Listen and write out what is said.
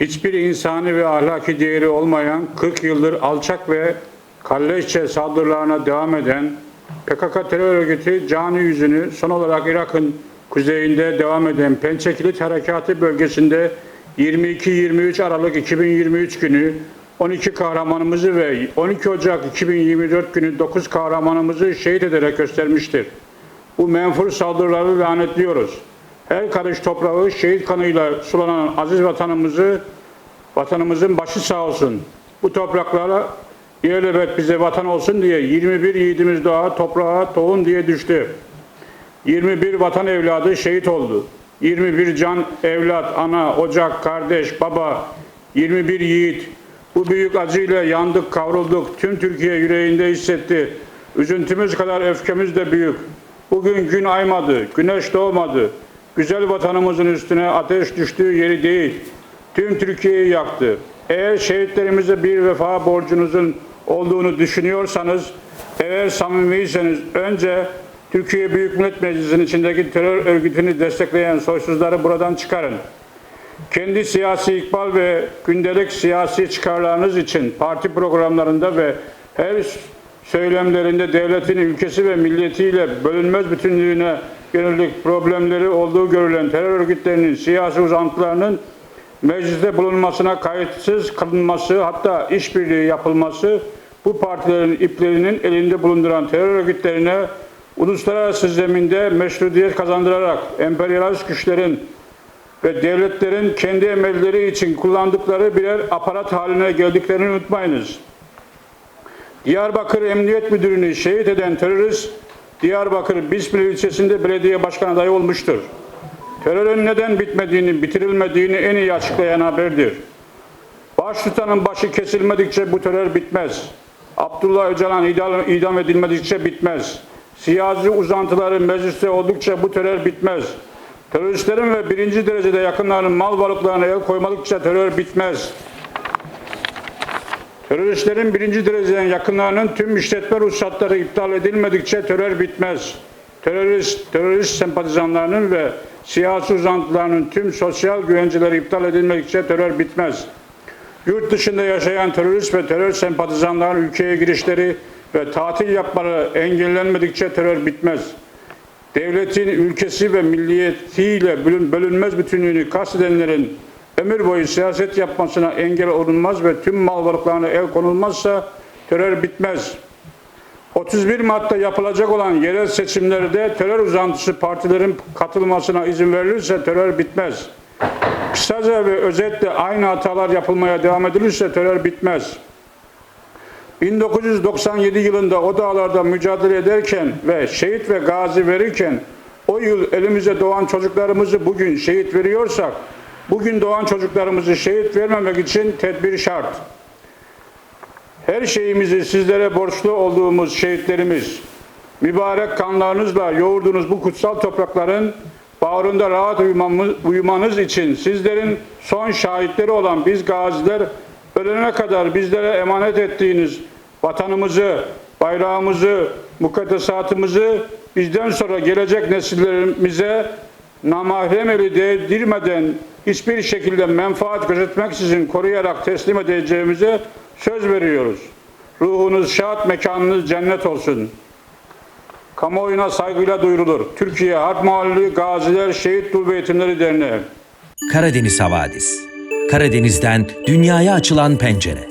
hiçbir insani ve ahlaki değeri olmayan 40 yıldır alçak ve kalleşçe saldırılarına devam eden PKK terör örgütü cani yüzünü son olarak Irak'ın kuzeyinde devam eden Pençe Kilit Harekatı bölgesinde 22-23 Aralık 2023 günü 12 kahramanımızı ve 12 Ocak 2024 günü 9 kahramanımızı şehit ederek göstermiştir. Bu menfur saldırıları lanetliyoruz. Her karış toprağı şehit kanıyla sulanan aziz vatanımızı, vatanımızın başı sağ olsun. Bu topraklara ilelebet bize vatan olsun diye 21 yiğidimiz daha toprağa tohum diye düştü. 21 vatan evladı şehit oldu. 21 can evlat, ana, ocak, kardeş, baba, 21 yiğit. Bu büyük acıyla yandık, kavrulduk. Tüm Türkiye yüreğinde hissetti. Üzüntümüz kadar öfkemiz de büyük. Bugün gün aymadı, güneş doğmadı. Güzel vatanımızın üstüne ateş düştüğü yeri değil. Tüm Türkiye'yi yaktı. Eğer şehitlerimize bir vefa borcunuzun olduğunu düşünüyorsanız, eğer samimiyseniz önce Türkiye Büyük Millet Meclisi'nin içindeki terör örgütünü destekleyen soysuzları buradan çıkarın. Kendi siyasi ikbal ve gündelik siyasi çıkarlarınız için parti programlarında ve her söylemlerinde devletin ülkesi ve milletiyle bölünmez bütünlüğüne yönelik problemleri olduğu görülen terör örgütlerinin siyasi uzantılarının mecliste bulunmasına kayıtsız kılınması hatta işbirliği yapılması bu partilerin iplerinin elinde bulunduran terör örgütlerine uluslararası zeminde meşrutiyet kazandırarak emperyalist güçlerin ve devletlerin kendi emelleri için kullandıkları birer aparat haline geldiklerini unutmayınız. Diyarbakır Emniyet Müdürünü şehit eden terörist Diyarbakır Bismillah ilçesinde belediye başkan adayı olmuştur. Terörün neden bitmediğini, bitirilmediğini en iyi açıklayan haberdir. Baş tutanın başı kesilmedikçe bu terör bitmez. Abdullah Öcalan idam edilmedikçe bitmez. Siyasi uzantıları mecliste oldukça bu terör bitmez. Teröristlerin ve birinci derecede yakınlarının mal varlıklarına el koymadıkça terör bitmez. Teröristlerin birinci dereceden yakınlarının tüm işletme ruhsatları iptal edilmedikçe terör bitmez. Terörist, terörist sempatizanlarının ve siyasi uzantılarının tüm sosyal güvenceleri iptal edilmedikçe terör bitmez. Yurt dışında yaşayan terörist ve terör sempatizanların ülkeye girişleri ve tatil yapmaları engellenmedikçe terör bitmez. Devletin ülkesi ve milliyetiyle bölün- bölünmez bütünlüğünü kastedenlerin ömür boyu siyaset yapmasına engel olunmaz ve tüm mal varlıklarına el konulmazsa terör bitmez. 31 Mart'ta yapılacak olan yerel seçimlerde terör uzantısı partilerin katılmasına izin verilirse terör bitmez. Kısaca ve özetle aynı hatalar yapılmaya devam edilirse terör bitmez. 1997 yılında o dağlarda mücadele ederken ve şehit ve gazi verirken o yıl elimize doğan çocuklarımızı bugün şehit veriyorsak bugün doğan çocuklarımızı şehit vermemek için tedbir şart. Her şeyimizi sizlere borçlu olduğumuz şehitlerimiz, mübarek kanlarınızla yoğurduğunuz bu kutsal toprakların bağrında rahat uyumanız için sizlerin son şahitleri olan biz gaziler ölene kadar bizlere emanet ettiğiniz vatanımızı, bayrağımızı, mukaddesatımızı bizden sonra gelecek nesillerimize namahrem eli değdirmeden hiçbir şekilde menfaat gözetmeksizin koruyarak teslim edeceğimize söz veriyoruz. Ruhunuz şad, mekanınız cennet olsun. Kamuoyuna saygıyla duyurulur. Türkiye Harp Mahalli Gaziler Şehit Dul ve Yetimleri Derneği. Karadeniz Havadis. Karadeniz'den dünyaya açılan pencere.